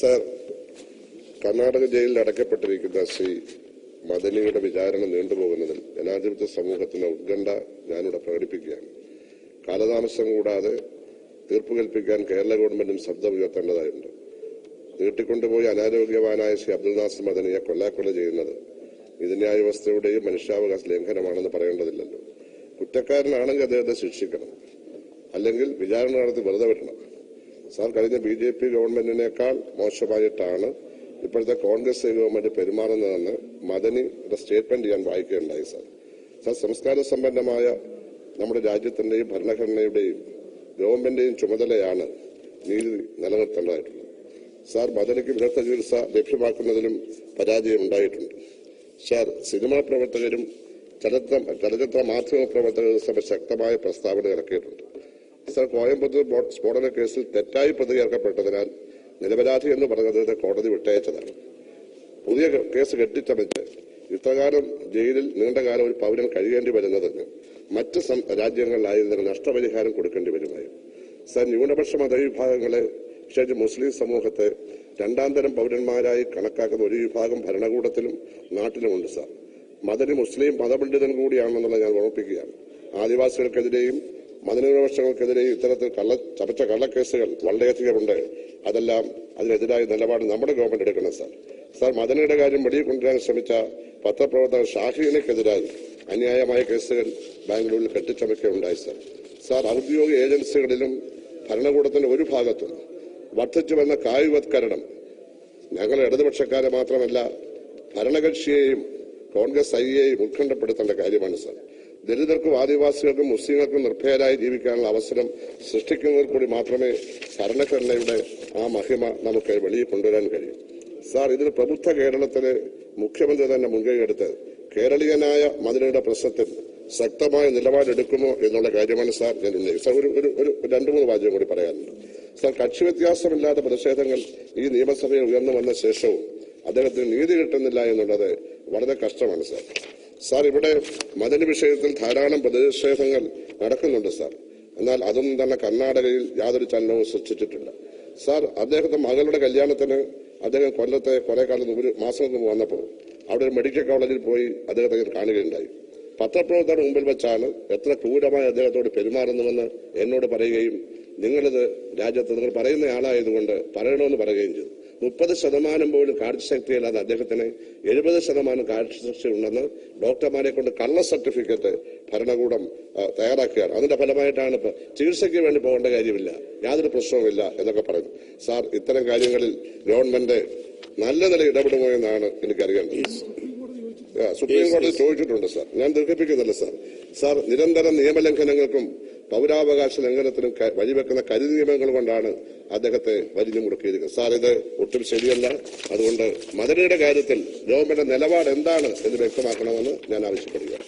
Sir Karnataka ജയിലിൽ അടയ്ക്കപ്പെട്ടിരിക്കുന്ന ശ്രീ മദനിയുടെ വിചാരണ നീണ്ടുപോകുന്നതിൽ ജനാധിപത്യ സമൂഹത്തിന്റെ ഉത്കണ്ഠ ഞാനിവിടെ പ്രകടിപ്പിക്കുകയാണ്. കാലതാമസം കൂടാതെ തീർപ്പ് കൽപ്പിക്കാൻ കേരള ഗവൺമെന്റും ശബ്ദം ഉയർത്തേണ്ടതായിട്ടുണ്ട് നീട്ടിക്കൊണ്ടുപോയി അനാരോഗ്യവാനായ ശ്രീ അബ്ദുൽ നാസർ മദനിയെ കൊല്ലാക്കൊല ചെയ്യുന്നത് നീതിന്യായ വ്യവസ്ഥയുടെയും മനുഷ്യാവകാശ ലംഘനമാണെന്ന് പറയേണ്ടതില്ലല്ലോ. കുറ്റക്കാരനാണെങ്കിൽ അദ്ദേഹത്തെ ശിക്ഷിക്കണം. അല്ലെങ്കിൽ വിചാരണ നടത്തി വെറുതെ വിടണം. സാർ കഴിഞ്ഞ ബി ജെ പി ഗവൺമെന്റിനേക്കാൾ മോശമായിട്ടാണ് ഇപ്പോഴത്തെ കോൺഗ്രസ് ഗവൺമെന്റ് പെരുമാറുന്നതെന്ന് മദനിയുടെ സ്റ്റേറ്റ്മെന്റ് ഞാൻ വായിക്കുകയുണ്ടായി സാർ. സാർ സംസ്കാര സമ്പന്നമായ നമ്മുടെ രാജ്യത്തിന്റെയും ഭരണഘടനയുടെയും ഗവൺമെന്റിന്റെയും ചുമതലയാണ് നീതി നിലനിർത്തേണ്ടതായിട്ടുള്ളത്. സാർ മദനിക്ക് വിദഗ്ധ ചികിത്സ ലഭ്യമാക്കുന്നതിലും പരാജയം ഉണ്ടായിട്ടുണ്ട്. സാർ സിനിമാ പ്രവർത്തകരും ചലച്ചിത്ര ചലച്ചിത്ര മാധ്യമ പ്രവർത്തകരും ശക്തമായ പ്രസ്താവന ഇറക്കിയിട്ടുണ്ട്. സർ കോയമ്പത്തൂർ സ്ഫോടന കേസിൽ തെറ്റായി പ്രതികേർക്കപ്പെട്ടതിനാൽ നിരപരാധി എന്ന് പറഞ്ഞത് കോടതി വിട്ടയച്ചതാണ്. പുതിയ കേസ് കെട്ടിച്ചമച്ച് ഇത്രകാലം ജയിലിൽ നീണ്ടകാലം ഒരു പൗരൻ കഴിയേണ്ടി വരുന്നതിന് മറ്റ് രാജ്യങ്ങളിലായിരുന്നതിന് നഷ്ടപരിഹാരം കൊടുക്കേണ്ടി വരുമായി സർ ന്യൂനപക്ഷ മതവിഭാഗങ്ങളെ പ്രത്യേകിച്ച് മുസ്ലിം സമൂഹത്തെ രണ്ടാം തരം പൗരന്മാരായി കണക്കാക്കുന്ന ഒരു വിഭാഗം ഭരണകൂടത്തിലും നാട്ടിലുമുണ്ട് സാർ. മദനി മുസ്ലിം മതപണ്ഡിതൻ കൂടിയാണെന്നുള്ളത് ഞാൻ ഓർമ്മിപ്പിക്കുകയാണ്. ആദിവാസികൾക്കെതിരെയും മതന്യൂനപക്ഷങ്ങൾക്കെതിരെയും ഇത്തരത്തിൽ കള്ള ചമച്ച കള്ളക്കേസുകൾ വളരെയധികമുണ്ട്. അതെല്ലാം അതിനെതിരായ നിലപാട് നമ്മുടെ ഗവൺമെന്റ് എടുക്കണം സാർ സാർ മദനയുടെ കാര്യം വെളിയിൽ കൊണ്ടുവരാൻ ശ്രമിച്ച പത്രപ്രവർത്തകർ ഷാഹിനെക്കെതിരായി അന്യായമായ കേസുകൾ ബാംഗ്ലൂരിൽ കെട്ടിച്ചമയ്ക്കുകയുണ്ടായി സാർ സാർ ഔദ്യോഗിക ഏജൻസികളിലും ഭരണകൂടത്തിന്റെ ഒരു ഭാഗത്തും വർദ്ധിച്ചു വന്ന കായുവത്കരണം ഞങ്ങൾ ഇടതുപക്ഷക്കാരെ മാത്രമല്ല ഭരണകക്ഷിയെയും കോൺഗ്രസ് ഐയെയും ഉത്കണ്ഠപ്പെടുത്തേണ്ട കാര്യമാണ് സാർ ദലിതർക്കും ആദിവാസികൾക്കും മുസ്ലിങ്ങൾക്കും നിർഭയരായി ജീവിക്കാനുള്ള അവസരം സൃഷ്ടിക്കുന്നതിൽ കൂടി മാത്രമേ ഭരണഘടനയുടെ ആ മഹിമ നമുക്ക് വെളിയിൽ കൊണ്ടുവരാൻ കഴിയൂ. സാർ ഇതിൽ പ്രബുദ്ധ കേരളത്തിലെ മുഖ്യമന്ത്രി തന്നെ മുൻകൈയെടുത്ത് കേരളീയനായ മതിലയുടെ പ്രശ്നത്തിൽ ശക്തമായ നിലപാടെടുക്കുമോ എന്നുള്ള കാര്യമാണ് സാർ ഞാൻ ഇന്ന് സാർ ഒരു ഒരു രണ്ടു മൂന്ന് വാചകം കൂടി പറയാനുണ്ട്. സാർ കക്ഷി വ്യത്യാസമില്ലാത്ത പ്രതിഷേധങ്ങൾ ഈ നിയമസഭയിൽ ഉയർന്നു വന്ന ശേഷവും അദ്ദേഹത്തിന് നീതി കിട്ടുന്നില്ല എന്നുള്ളത് വളരെ കഷ്ടമാണ് സാർ. സാർ ഇവിടെ മദനി വിഷയത്തിൽ ധാരാളം പ്രതിഷേധങ്ങൾ നടക്കുന്നുണ്ട് സാർ. എന്നാൽ അതൊന്നും തന്നെ കർണാടകയിൽ യാതൊരു ചലനവും സൃഷ്ടിച്ചിട്ടില്ല. സാർ അദ്ദേഹത്തെ മകളുടെ കല്യാണത്തിന് അദ്ദേഹം കൊല്ലത്തെ കുറെ കാലം ഒരു മാസം മുമ്പ് വന്നപ്പോൾ അവിടെ ഒരു മെഡിക്കൽ കോളേജിൽ പോയി അദ്ദേഹത്തെ കാണുകയുണ്ടായി. പത്രപ്രവർത്തകരുടെ മുമ്പിൽ വെച്ചാണ് എത്ര ക്രൂരമായി അദ്ദേഹത്തോട് പെരുമാറുന്നുവെന്ന് എന്നോട് പറയുകയും നിങ്ങളിത് രാജ്യത്ത് നിങ്ങൾ പറയുന്ന ആളായതുകൊണ്ട് പറയണമെന്ന് പറയുകയും ചെയ്തു. മുപ്പത് ശതമാനം പോലും കാഴ്ചശക്തിയില്ലാതെ അദ്ദേഹത്തിന് എഴുപത് ശതമാനം കാഴ്ചശക്തി ഉണ്ടെന്ന് ഡോക്ടർമാരെ കൊണ്ട് കള്ള സർട്ടിഫിക്കറ്റ് ഭരണകൂടം തയ്യാറാക്കുകയാണ് അതിന്റെ ഫലമായിട്ടാണ് ഇപ്പൊ ചികിത്സയ്ക്ക് വേണ്ടി പോകേണ്ട കാര്യമില്ല. യാതൊരു പ്രശ്നവുമില്ല എന്നൊക്കെ പറയുന്നു. സാർ ഇത്തരം കാര്യങ്ങളിൽ ഗവൺമെന്റ് നല്ല നില ഇടപെടുമോ എന്നാണ് എനിക്കറിയേണ്ടത്. സുപ്രീം കോടതി ചോദിച്ചിട്ടുണ്ട് സാർ. ഞാൻ ദീർഘിപ്പിക്കുന്നില്ല സാർ. സാർ നിരന്തരം നിയമലംഘനങ്ങൾക്കും പൗരാവകാശ ലംഘനത്തിന് വഴിവെക്കുന്ന കരു നിയമങ്ങൾ കൊണ്ടാണ് അദ്ദേഹത്തെ വരിഞ്ഞു മുറുക്കിയിരിക്കുന്നത്. സാർ ഇത് ഒട്ടും ശരിയല്ല. അതുകൊണ്ട് മദനയുടെ കാര്യത്തിൽ ഗവൺമെന്റ് നിലപാട് എന്താണ് എന്ന് വ്യക്തമാക്കണമെന്ന് ഞാൻ ആവശ്യപ്പെടുക